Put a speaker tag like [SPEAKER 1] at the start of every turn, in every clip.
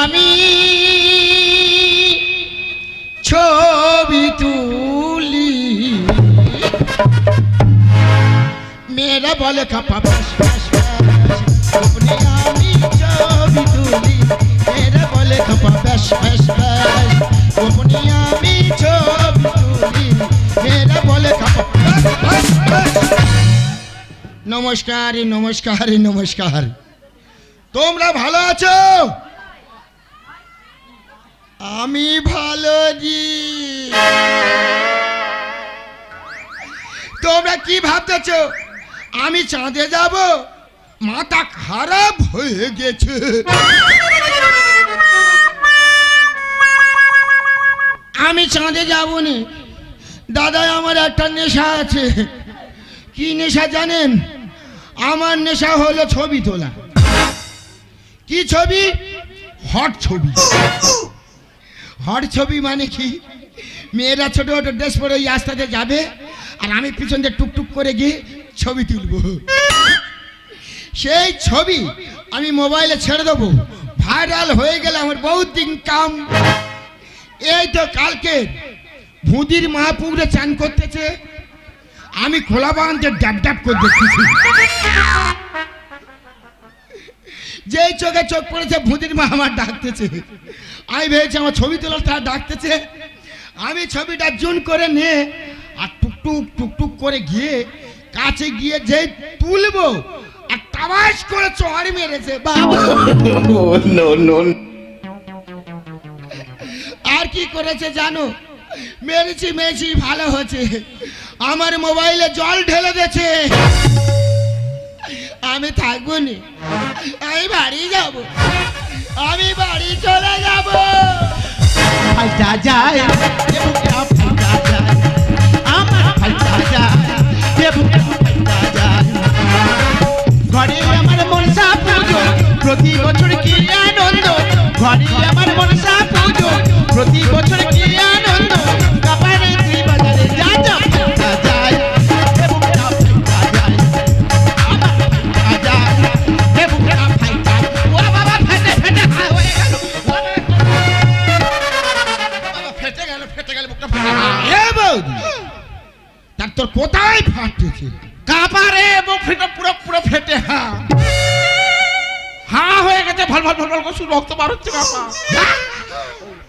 [SPEAKER 1] আমি ছবি তুলি। মেয়েরা বলে খাপা ব্যাস ব্যাস গোপনে আমি ছবি তুলি। মেয়েরা বলে খাপা ব্যাস ব্যাস ব্যাস গোপনে আমি ছবি তুলি। মেয়েরা বলে খাপা ব্যাস, ব্যাস। নমস্কার নমস্কার নমস্কার। তোমরা ভালো আছো? আমি ভালো জি তোমরা কি ভাবতেছ? আমি চাঁদে যাব? মাথা খারাপ হয়ে গেছে। আমি চাঁদে যাব নি দাদা আমার একটা নেশা আছে। কি নেশা জানেন? আমার নেশা হলো ছবি তোলা। কি ছবি? হট ছবি। হট ছবি মানে কি? মেয়েরা ছোট ছোট ড্রেস পরে ওই রাস্তাতে যাবে, আর আমি পিছন দিয়ে টুকটুক করে গিয়ে ছবি তুলব। সেই ছবি আমি মোবাইলে ছেড়ে দেবো। ভাইরাল হয়ে গেলে আমার বহুত দিন কাম। এই তো কালকে ভুদির মহাপুরে চান করতেছে। আমি খোলা বাগানতে ডাব ডাব করে দেখতেছি। যেই চোখে চোখ পড়েছে ভুদির মা আমার ডাকতেছে। আমি ভেবেছি আমার ছবি তোলার তার ডাকতেছে। আমি ছবিটা জুন করে নিয়ে আর টুকটুক টুকটুক করে গিয়ে কাছে গিয়ে যেই তুলবো আর টাবাস করে চড় মেরেছে বাবা। আর কি করেছে জানো? মেরেছি মেরেছি ভালো হয়েছে। আমার মোবাইলে জল ঢেলে দিয়েছে। আমি থাকব নি। আমি বাড়ি যাব। আমি বাড়ি চলে যাব।
[SPEAKER 2] যা বুকটা ফাইটা যায়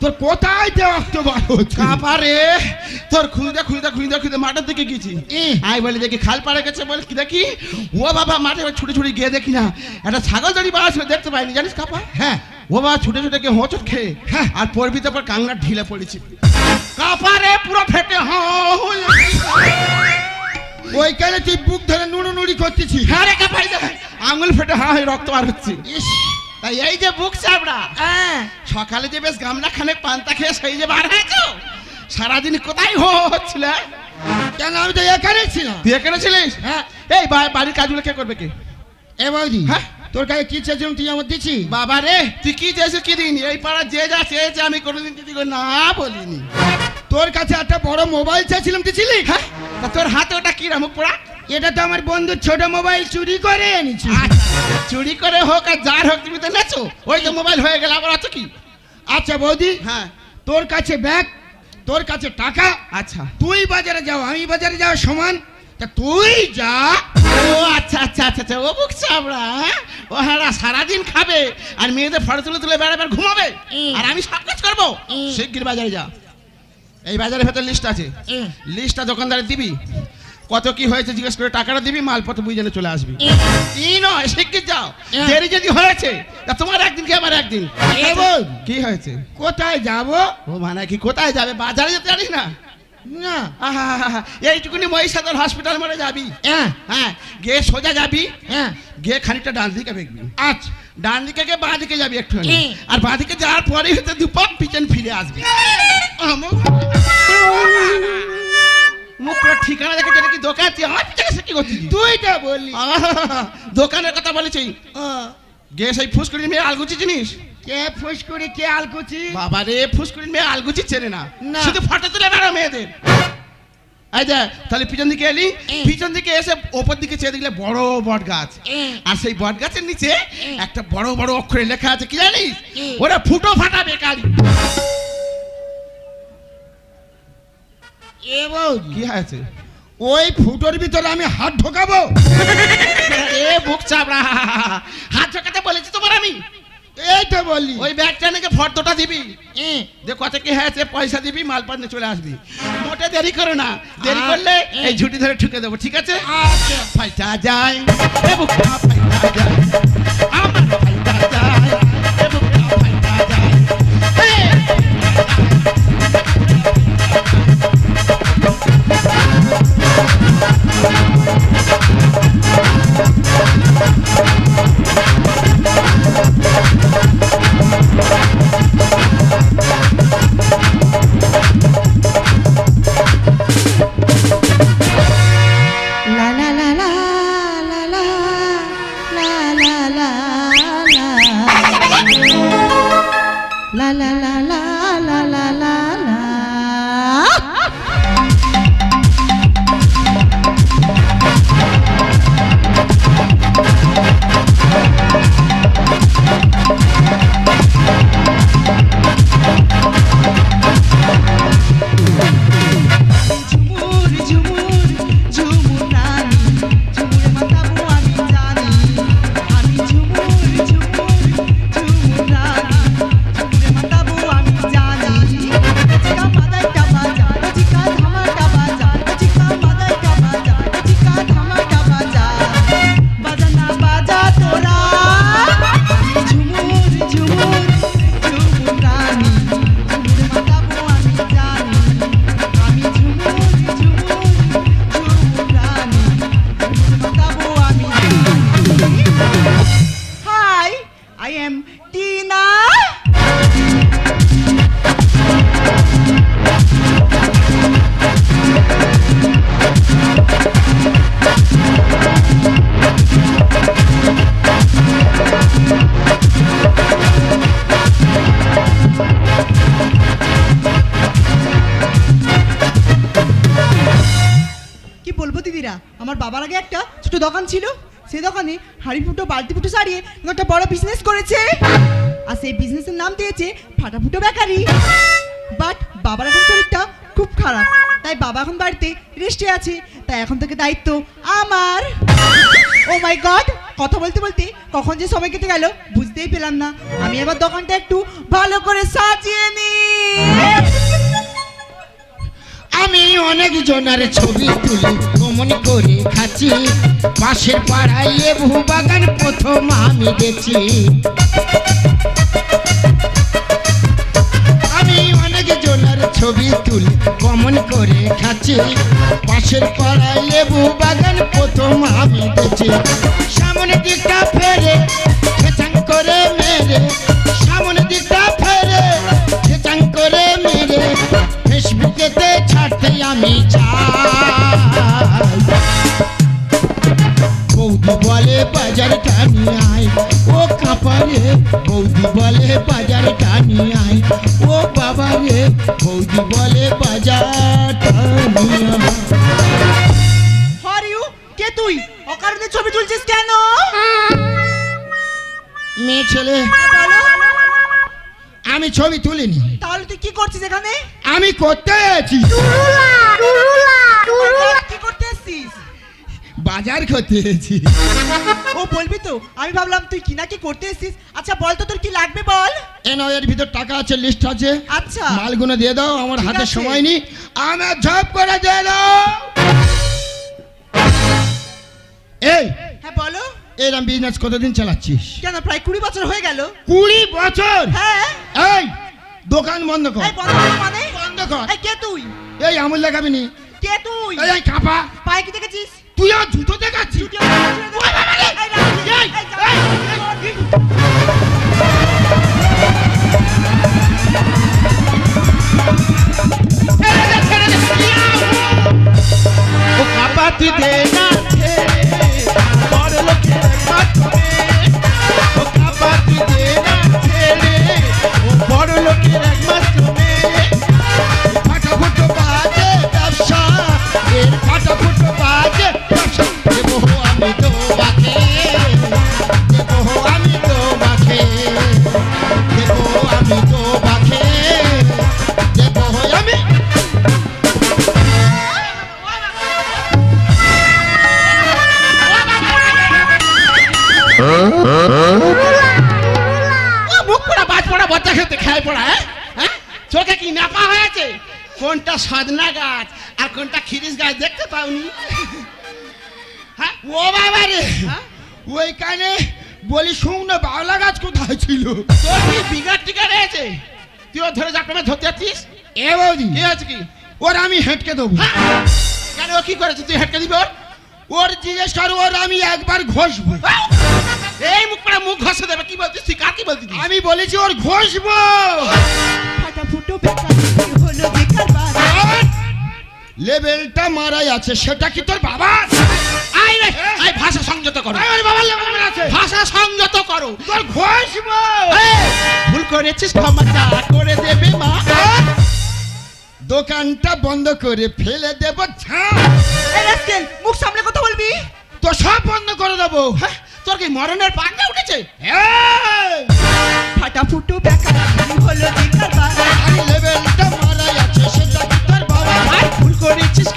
[SPEAKER 1] তোর কোথায় যে রক্ত বার হচ্ছে?
[SPEAKER 2] কাপারে। তোর খুঁজতে খুঁজতে খুঁজতে খুঁজতে মাঠের দিকে গেছি। আই বলে দেখি খাল পাড়ে গেছে বলে কি দেখি? ও বাবা মাঠে ছুটে ছুটে গিয়ে দেখি না। একটা ছাগল দাঁড়ি বাড়া ছিল দেখতে পাইনি। জানিস কাপা?
[SPEAKER 1] হ্যাঁ।
[SPEAKER 2] ও বাবা ছুটে ছুটে গিয়ে হোঁচট খেয়ে
[SPEAKER 1] হ্যাঁ।
[SPEAKER 2] আর পড়বি তারপর কাংনা ঢিলে পড়েছি। কাপারে পুরো ফেটে হা হয়ে
[SPEAKER 1] ওইখানে তুই বুক ধরে নুড়ু নুড়ি করতেছিস।
[SPEAKER 2] হ্যাঁ রে কাপাই দেখ আঙুল ফেটে হা হয়ে রক্ত বার হচ্ছে।
[SPEAKER 1] ইস।
[SPEAKER 2] তাই এই যে বুক চাপড়া
[SPEAKER 1] হ্যাঁ।
[SPEAKER 2] সকালে যে বেশ গামলা খানে পান্তা খেয়ে সেই যে বার হয়েছো সারাদিন কোথায় হো হচ্ছিল?
[SPEAKER 1] কেন আমি তো এখানে ছিলাম।
[SPEAKER 2] তুই এখানে ছিলিস?
[SPEAKER 1] হ্যাঁ।
[SPEAKER 2] এই বাড়ির কাজগুলো কে করবে কে?
[SPEAKER 1] এ বৌদি
[SPEAKER 2] হ্যাঁ?
[SPEAKER 1] তোর কাছে কি চেয়েছিলাম তুই আমার দিচ্ছি?
[SPEAKER 2] বাবা রে তুই কি চেয়েছিস কি দিন এই পাড়া যে যা চেয়েছে আমি কোনোদিন যদি না বলিনি।
[SPEAKER 1] তোর কাছে একটা বড় মোবাইল চেয়েছিলাম দিছিলি?
[SPEAKER 2] হ্যাঁ? তা তোর হাতে ওটা কি রামুক পোড়া?
[SPEAKER 1] এটা তো আমার বন্ধুর ছোট মোবাইল চুরি করে এনেছি।
[SPEAKER 2] চুরি করে হোক আর যার হোক তুমি তো নেছো। ওই তো মোবাইল হয়ে গেল আবার আছো কি?
[SPEAKER 1] আচ্ছা বৌদি
[SPEAKER 2] হ্যাঁ।
[SPEAKER 1] তোর কাছে ব্যাগ তোর কাছে টাকা।
[SPEAKER 2] আচ্ছা।
[SPEAKER 1] তুই বাজারে যাও আমি বাজারে যাও সমান। তা তুই যা।
[SPEAKER 2] ও আচ্ছা আচ্ছা আচ্ছা আচ্ছা ও বুক চাপড়া হ্যাঁ? ও হ্যাঁ সারাদিন খাবে আর মেয়েদের ফটো তুলে তুলে বেড়াবে ঘুমাবে। আর আমি সব কাজ করব। শিগগির বাজারে যা। এই বাজারের ভেতর লিস্ট আছে। লিস্টটা দোকানদারে দিবি। কত কি হয়েছে জিজ্ঞেস করে টাকাটা দিবি মালপত্র বুঝে নিয়ে চলে আসবি। ই নয় শিগগির যাও। দেরি যদি হয়েছে তা তোমার একদিন কি আমার একদিন? কি হয়েছে?
[SPEAKER 1] কোথায় যাব?
[SPEAKER 2] ও মানে কি কোথায় যাবে? বাজারে যেতে জানিস না? এইটুকুনি মহিষাদল হসপিটাল মরে যাবি।
[SPEAKER 1] হ্যাঁ
[SPEAKER 2] হ্যাঁ গিয়ে সোজা যাবি।
[SPEAKER 1] হ্যাঁ
[SPEAKER 2] গিয়ে খানিকটা ডান দিকে দেখবি।
[SPEAKER 1] আচ্ছা।
[SPEAKER 2] ডান দিকে গিয়ে বাঁ দিকে যাবি একটু আর বাঁ দিকে যাওয়ার পরে হয়তো দুপাক পিছন ফিরে আসবি। মুখ পুরো ঠিকানা দেখে যেটা কি দোকান তুই আমার পিছনে এসে কি করছিস?
[SPEAKER 1] তুই তো বললি
[SPEAKER 2] দোকানের কথা বলেছি। গিয়ে সেই ফুসকুড়ি মেয়ে আলগুচি জিনিস
[SPEAKER 1] কে ফুসকুড়ি কে আলকুচি
[SPEAKER 2] বাবা রে ফুসকুড়ি মেয়ে আলগুচি চেনে না। শুধু ফটো তুলে বেড়ো মেয়েদের। যে তাহলে পিছন দিকে এলি। পিছন দিকে এসে ওপর দিকে চেয়ে দেখলে বড় বট গাছ। আর সেই বট গাছের নিচে একটা বড় বড় অক্ষরে লেখা আছে কি জানিস? ওরা ফুটো ফাটা বেকারি
[SPEAKER 1] এ বৌদি।
[SPEAKER 2] কি হয়েছে?
[SPEAKER 1] ওই ফুটোর ভিতরে আমি হাত ঢোকাবো?
[SPEAKER 2] এ বুক চাপড়া। হাত ঠকাতে বলেছি তোমার আমি।
[SPEAKER 1] এই তো বললি।
[SPEAKER 2] ওই ব্যাগটা নাকি ফর্দটা দিবি। যে কত কি হয়েছে পয়সা দিবি মাল পান্নে চলে আসবি। মোটে দেরি করো না। দেরি করলে এই ঝুটি ধরে ঠুকে দেবো ঠিক আছে?
[SPEAKER 1] আচ্ছা।
[SPEAKER 2] ফাইটা যায়। ফাইটা যায়।
[SPEAKER 3] La la la la বাবার আগে একটা ছোট দোকান ছিল। সেই দোকানে হাড়ি ফুটো, বালতি ফুটো সারিয়ে একটা বড় বিজনেস করেছে। আর সেই বিজনেসের নাম দিয়েছে ফাটা ফুটো বেকারি। বাট বাবার এখন শরীরটা খুব খারাপ। তাই বাবা এখন বাড়িতে রেস্টে আছে। তাই এখন থেকে দায়িত্ব আমার। ও মাই গড কথা বলতে বলতে কখন যে সময় কেটে গেল বুঝতেই পেলাম না। আমি এবার দোকানটা একটু ভালো করে সাজিয়ে নিই।
[SPEAKER 1] অনেক জনের ছবি তুলি ভ্রমণ করে খাচ্ছি। পাশের লেবু বাগান প্রথম আমি জনের ছবি তুলি ভ্রমণ করে খাচ্ছি। পাশের পাড়ায় লেবু বাগান প্রথম আমি দেখছি। সামনে দিকটা ফেরে করে মেরে আমি চাই। বৌদি বলে বাজারটা নিয়ে আয়। ও কাপারে বৌদি বলে বাজারটা নিয়ে আয়। ও বাবা রে বৌদি বলে বাজারটা নিয়ে আয়।
[SPEAKER 3] হর ইউ কে তুই? অকারণে ছবি তুলছিস কেন?
[SPEAKER 1] মেয়ে ছেলে। আমি ছবি তুলিনি।
[SPEAKER 3] তাহলে তুই কি করছিস এখানে?
[SPEAKER 1] আমি করতে
[SPEAKER 3] কি করতে এসছিস
[SPEAKER 1] বাজার করতে এসেছি
[SPEAKER 3] ও বলবি তো আমি ভাবলাম তুই কি না কি করতে এসছিস আচ্ছা বল তো তোর কি লাগবে বল।
[SPEAKER 1] এন এর ভিতর টাকা আছে লিস্ট আছে।
[SPEAKER 3] আচ্ছা।
[SPEAKER 1] মালগুলো দিয়ে দাও আমার হাতে সময় নেই। আমার ঝপ করে দিয়ে দাও। এই
[SPEAKER 3] হ্যাঁ বলো।
[SPEAKER 1] এরম বিজনেস কতদিন চালাচ্ছিস?
[SPEAKER 3] কেন প্রায় কুড়ি বছর হয়ে গেল।
[SPEAKER 1] কুড়ি বছর?
[SPEAKER 3] হ্যাঁ।
[SPEAKER 1] এই দোকান বন্ধ কর।
[SPEAKER 3] এই বন্ধ কর। মানে
[SPEAKER 1] বন্ধ কর
[SPEAKER 3] এই কে তুই?
[SPEAKER 1] এই আমুল লাগাবি নি
[SPEAKER 3] কে তুই?
[SPEAKER 1] এই এই কাপা।
[SPEAKER 3] পায়ে কি দেখেছিস?
[SPEAKER 1] তুই আর জুতো দেখাচ্ছিস রে!
[SPEAKER 3] এই
[SPEAKER 2] ও কাপা তুই দে না ছেড়ে, বড় লোকের মাধ্যমে। ও
[SPEAKER 1] বাবা রে।
[SPEAKER 2] হ্যাঁ?
[SPEAKER 1] ওইখানে বলি শুকনো বাউলা গাছ কোথায় ছিল?
[SPEAKER 2] তোর কি বিগার টিকা রয়েছে? তুই ও ধরে যাক ধরতে যাচ্ছিস?
[SPEAKER 1] এ বৌদি।
[SPEAKER 2] কি আছে কি?
[SPEAKER 1] ওর আমি হেঁটকে দেবো।
[SPEAKER 2] হ্যাঁ? কেন ও কি করেছে? তুই হেঁটকে দিবি ওর?
[SPEAKER 1] ওর জিজ্ঞেস কর ওর আমি একবার ঘষবো।
[SPEAKER 2] এই মুখ পড়া মুখ ঘষে দেবে কি বলছিস তুই? কার কি বলছিস
[SPEAKER 1] আমি বলেছি ওর ঘষবো।
[SPEAKER 3] ফাটা ফুটো বেকারি হলো বেকার
[SPEAKER 1] লেভেলটা মারাই আছে সেটা কি তোর বাবা?
[SPEAKER 2] আই রে আই ভাষা সংযত করো।
[SPEAKER 1] আমার বাবার লেভেল মারা আছে।
[SPEAKER 2] ভাষা সংযত করো।
[SPEAKER 1] তোর
[SPEAKER 2] এই, ভুল করেছিস ক্ষমা করে দেবে মা।
[SPEAKER 1] দোকানটা বন্ধ করে ফেলে দেবো
[SPEAKER 3] মুখ সামনে কথা বলবি?
[SPEAKER 1] তো সব বন্ধ করে দেবো।
[SPEAKER 2] হ্যাঁ, তোর কি মরণের পাগলা উঠেছে?
[SPEAKER 1] এই!
[SPEAKER 3] ফাটা ফুটো বেকারি হলো
[SPEAKER 1] লেভেলটা
[SPEAKER 2] করেছিস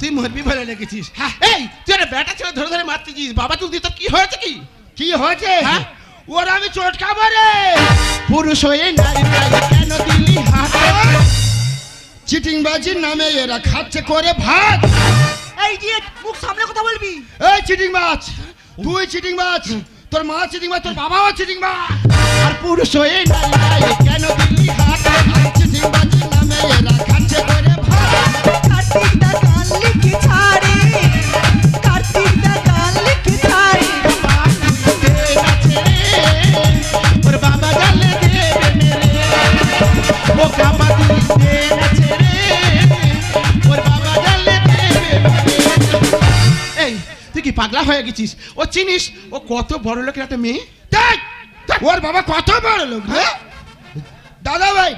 [SPEAKER 2] তুই মরবি বলে লেগেছিস।
[SPEAKER 1] হ্যাঁ।
[SPEAKER 2] এই তুই একটা ব্যাটা ছেলে ধরে ধরে মারতেছিস বাবা তুই তোর কি হয়েছে কি?
[SPEAKER 1] কি হয়েছে?
[SPEAKER 2] হ্যাঁ?
[SPEAKER 1] ওর আমি চটকাবো রে
[SPEAKER 2] পুরুষ হয়ে নারী কেন দিলি হাত?
[SPEAKER 1] চিটিংবাজির নামে এরা খাচ্ছে করে ভাত।
[SPEAKER 3] এই যে মুখ সামনে কথা বলবি?
[SPEAKER 1] এই চিটিংবাজ তুই চিটিংবাজ তোর মা চিটিংবাজ তোর বাবাও চিটিংবাজ।
[SPEAKER 2] আর পুরুষ হয়ে নারী নারী কেন দিলি হাত?
[SPEAKER 1] চিটিংবাজির নামে এরা খাচ্ছে করে ভাত।
[SPEAKER 2] তুই কি পাগলা হয়ে গেছিস? ও চিনিস? ও কত বড় লোকের একটা মেয়ে?
[SPEAKER 1] ওর বাবা কত বড় লোক হ্যাঁ? দাদা ভাই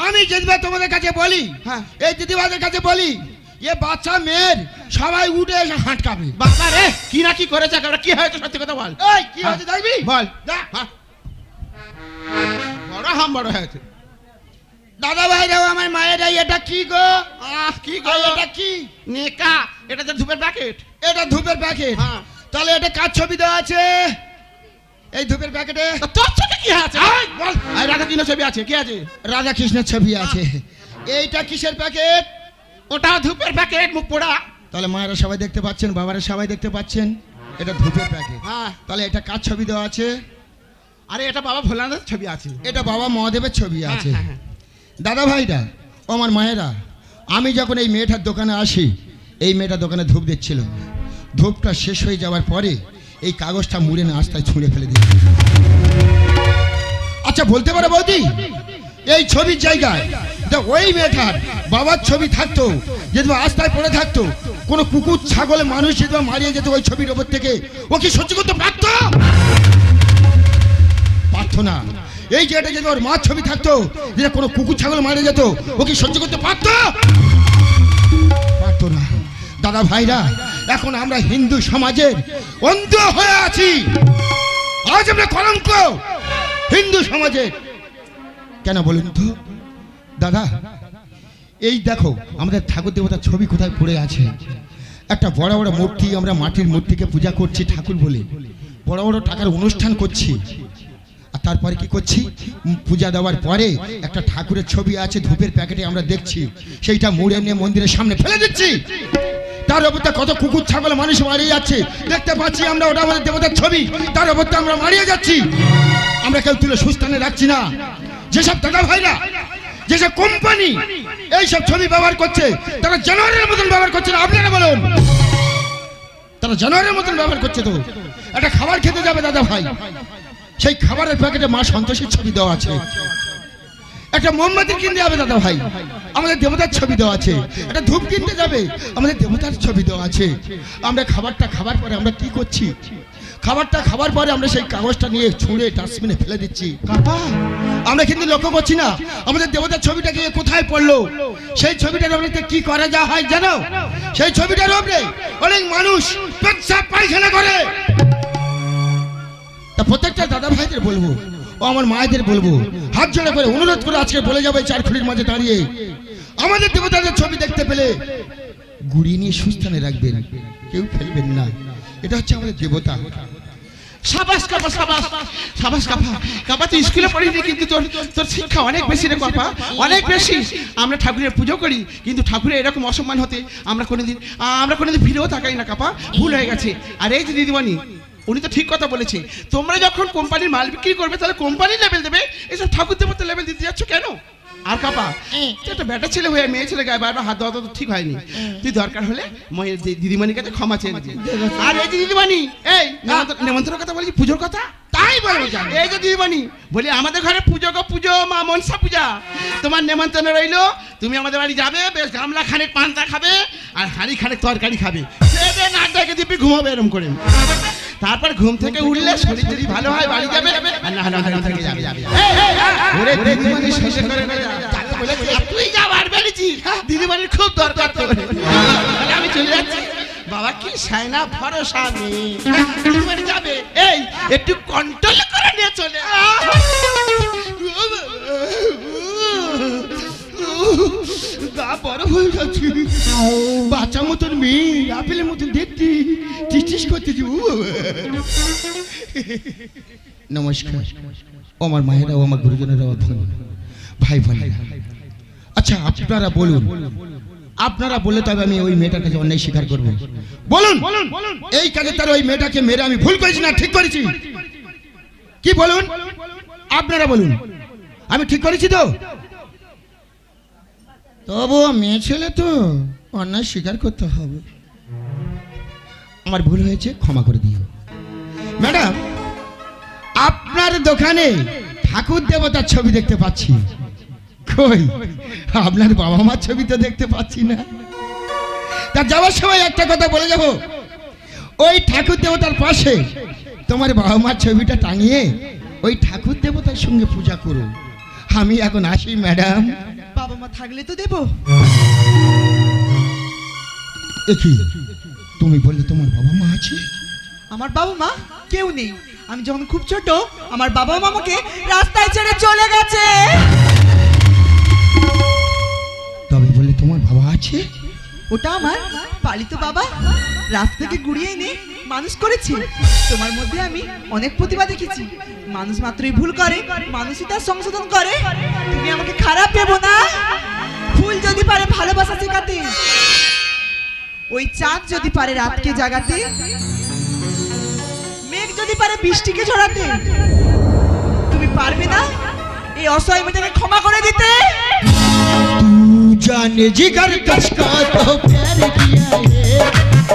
[SPEAKER 1] আমি দিদিভাই তোমাদের কাছে বলি
[SPEAKER 2] হ্যাঁ।
[SPEAKER 1] এই দিদিভাইদের কাছে বলি এ বাচ্চা মেয়ের সবাই উঠে এসে হাঁটকাবে।
[SPEAKER 2] বাবা রে কি না কি করেছে কি হয়েছে সত্যি কথা বল?
[SPEAKER 1] এই কি হয়েছে দেখবি?
[SPEAKER 2] বল।
[SPEAKER 1] দেখ।
[SPEAKER 2] হ্যাঁ। বড় হাম বড় হয়েছে।
[SPEAKER 1] দাদা ভাই রাও আমার মায়েরা এটা কি গো?
[SPEAKER 2] আহ কি গো?
[SPEAKER 1] এটা কি?
[SPEAKER 2] নেকা এটা তো ধূপের প্যাকেট।
[SPEAKER 1] এটা ধূপের প্যাকেট।
[SPEAKER 2] হ্যাঁ।
[SPEAKER 1] তাহলে এটা কার ছবি দেওয়া আছে? এই ধূপের প্যাকেটে।
[SPEAKER 2] তোর চোখে কি আছে?
[SPEAKER 1] বল।
[SPEAKER 2] রাধা কৃষ্ণ ছবি আছে কি আছে?
[SPEAKER 1] রাধা কৃষ্ণের ছবি আছে। এইটা কিসের প্যাকেট?
[SPEAKER 2] ওটা ধূপের প্যাকেট মুখ পোড়া।
[SPEAKER 1] তাহলে মায়েরা সবাই দেখতে পাচ্ছেন বাবারা সবাই দেখতে পাচ্ছেন এটা ধূপের প্যাকেট।
[SPEAKER 2] হ্যাঁ।
[SPEAKER 1] তাহলে এটা কার ছবি দেওয়া আছে?
[SPEAKER 2] আরে এটা বাবা ভোলানাথ ছবি আছে।
[SPEAKER 1] এটা বাবা মহাদেবের ছবি
[SPEAKER 2] হ্যাঁ,
[SPEAKER 1] আছে।
[SPEAKER 2] হ্যাঁ, হ্যাঁ।
[SPEAKER 1] দাদা ভাইরা ও আমার মায়েরা, আমি যখন এই মেয়েটার দোকানে আসি, এই মেয়েটা দোকানে ধূপ দিচ্ছিল। ধূপটা শেষ হয়ে যাওয়ার পরে এই কাগজটা মুড়ে না আস্তায় ছুঁড়ে ফেলে দিই আচ্ছা বলতে পারো বৌদি, এই ছবির জায়গায় ওই মেয়েটার বাবার ছবি থাকতো যদি আস্তায় পড়ে থাকতো, কোনো কুকুর, ছাগলে, মানুষ যদি মারিয়ে যেত ওই ছবির ওপর থেকে, ও কি সহ্য করতে পারত? পারত না। এই যে এটা যদি ওর মার ছবি থাকতো যেটা কোনো কুকুর, ছাগল মারা যেত, ও কি সহ্য করতে পারত? পারতো না। দাদা ভাইরা, এখন আমরা হিন্দু সমাজের অন্ধ হয়ে আছি। আজ আমরা কলঙ্ক। হিন্দু সমাজের। কেন বলুন তো? দাদা, এই দেখো, আমাদের ঠাকুর দেবতার ছবি কোথায় পড়ে আছে? একটা বড় বড় মূর্তি, আমরা মাটির মূর্তিকে পূজা করছি ঠাকুর বলে। বড় বড় টাকার অনুষ্ঠান করছি। তারপরে কি করছি? পূজা দেওয়ার পরে একটা ঠাকুরের ছবি আছে, ধূপের প্যাকেটে আমরা দেখছি। সেইটা মুড়ে নিয়ে মন্দিরের সামনে ফেলে দিচ্ছি। তার ওপর কত কুকুর, ছাগল, মানুষ মারিয়ে যাচ্ছে। দেখতে পাচ্ছি আমরা ওটা আমাদের দেবতার ছবি। তার ওপর আমরা মারিয়ে যাচ্ছি। আমরা কেউ তুলে সুস্থানে রাখছি না। যেসব দাদা ভাইরা, যেসব কোম্পানি এইসব ছবি ব্যবহার করছে, তারা জানোয়ারের মতন ব্যবহার করছে না। আপনারা বলুন। তারা জানোয়ারের মতন ব্যবহার করছে তো। একটা খাবার খেতে যাবে দাদা ভাই। সেই খাবারের প্যাকেটে মা সন্তোষের ছবি দেওয়া আছে। একটা মোমবাতি কিনতে যাবে দাদা ভাই। আমাদের দেবতার ছবি দেওয়া আছে। একটা ধূপ কিনতে যাবে। আমাদের দেবতার ছবি দেওয়া আছে। আমরা খাবারটা খাবার পরে আমরা কি করছি? খাবারটা খাবার পরে আমরা সেই কাগজটা নিয়ে ছুঁড়ে ডাস্টবিনে ফেলে দিচ্ছি।
[SPEAKER 2] কাপা
[SPEAKER 1] আমরা কিন্তু লক্ষ্য করছি না। আমাদের দেবতার ছবিটা গিয়ে কোথায় পড়ল? সেই ছবিটার উপরে কি করা যা হয় জানো? সেই ছবিটার উপরে অনেক মানুষ পেচ্ছাপ পায়খানা করে। তা প্রত্যেকটা দাদা ভাইদের বলব, ও আমার মায়েদের বলব, হাত জোড়া করে অনুরোধ করে আজকে বলে যাবে চার খুঁড়ির মাঝে দাঁড়িয়ে। আমাদের দেবতাদের ছবি দেখতে পেলে গুড়িয়ে নিয়ে সুস্থানে রাখবেন, কেউ ফেলবেন না। এটা হচ্ছে আমাদের দেবতা।
[SPEAKER 2] সাবাস কাপা, সাবাস সাবাস কাপা। কাপা স্কুলে পড়িনি, কিন্তু তোর তোর শিক্ষা অনেক বেশি রে কাপা, অনেক বেশি। আমরা ঠাকুরের পুজো করি, কিন্তু ঠাকুরের এরকম অসম্মান হতে আমরা কোনোদিন আমরা কোনোদিন ভিড়েও তাকাই না কাপা, ভুল হয়ে গেছে। আর এই যে দিদিমণি উনি তো ঠিক কথা বলেছে তোমরা যখন কোম্পানির মাল বিক্রি করবে তাহলে কোম্পানি লেভেল দেবে। এসব ঠাকুর দেবতা লেভেল দিতে যাচ্ছ কেন? আর কাপা তুই একটা বেটা ছেলে হয়ে মেয়ে ছেলে গায়ে বারবার হাত দেওয়া তো ঠিক হয়নি। তুই দরকার হলে দিদিমণির কাছে ক্ষমা চেয়ে। আর এই দিদিমণি এই নেমন্ত- নেমন্ত্রণের কথা বলছি পুজোর কথা?
[SPEAKER 1] তাই বলব
[SPEAKER 2] এই যে দিদিমণি বলি আমাদের ঘরে পুজো গো পুজো মা মনসা পূজা। তোমার নেমন্তন্ন রইল তুমি আমাদের বাড়ি যাবে বেশ গামলা খানেক পান্তা খাবে আর হাঁড়ি খানেক তরকারি খাবে। খেয়ে না ডেকে দিবি ঘুমাবে এরম করে। তারপর ঘুম থেকে উঠলে শরীর যদি ভালো হয় বাড়ি যাবে আর না হলে আমাদের থেকে যাবে যাবে ওরে দিদিমণি শেষে করে করে যা। তাকে বলেছি, আর তুই যা বার বেরিয়েছি দিদিমণির খুব দরকার তো আমি চলে যাচ্ছি বাবা কি সাইনা ভরসা নেই দিদিমণি যাবে এই একটু কন্ট্রোল করে নিয়ে চলে
[SPEAKER 1] গা বড় হয়ে যাচ্ছে। বাচ্চা মতন মেয়ে, আপেলের মতন দেখতে। টিস করতেছি নমস্কার। আমার মায়েরা ও আমার গুরুজনেরা ভাই বোন। আচ্ছা আপনারা বলুন। আপনারা বলে তবে আমি ওই মেয়েটার কাছে অন্যায় স্বীকার করব। বলুন। এই কাজে তার ওই মেয়েটাকে মেরে আমি ভুল করেছি না ঠিক করেছি? কি বলুন? আপনারা বলুন। আমি ঠিক করেছি তো? তবু মেয়ে ছেলে তো অন্যায় স্বীকার করতে হবে। আমার ভুল হয়েছে, ক্ষমা করে দিও। ম্যাডাম, আপনার দোকানে ঠাকুর দেবতার ছবি দেখতে পাচ্ছি। কই? আপনার বাবা মার ছবি তো দেখতে পাচ্ছি না। তা যাওয়ার সময় একটা কথা বলে যাব। ওই ঠাকুর দেবতার পাশে তোমার বাবা মার ছবিটা টাঙিয়ে ওই ঠাকুর দেবতার সঙ্গে পূজা করো আমি এখন আসি ম্যাডাম।
[SPEAKER 3] বাবা মা থাকলে তো দেবো।
[SPEAKER 1] দেখি তুমি বললে তোমার বাবা মা আছে?
[SPEAKER 3] আমার বাবা মা কেউ নেই। আমি যখন খুব ছোট আমার বাবা মা আমাকে রাস্তায় ছেড়ে চলে গেছে।
[SPEAKER 1] তবে বললে তোমার বাবা আছে?
[SPEAKER 3] ওটা আমার পালিত বাবা। রাস্তা থেকে গুড়িয়ে এনে মানুষ করেছে তোমার মধ্যে আমি অনেক প্রতিভা দেখেছি মানুষ মাত্রই ভুল করে মানুষই তার সংশোধন করে তুমি আমাকে খারাপ ভেবো না ফুল যদি পারে ভালোবাসা শেখাতে ওই চাঁদ যদি পারে রাতকে জাগাতে মেঘ যদি পারে বৃষ্টিকে ঝরাতে তুমি পারবে না এই অসহায় মেয়েটাকে ক্ষমা করে দিতে
[SPEAKER 1] तू जाने जिगर किसका तो प्यार किया है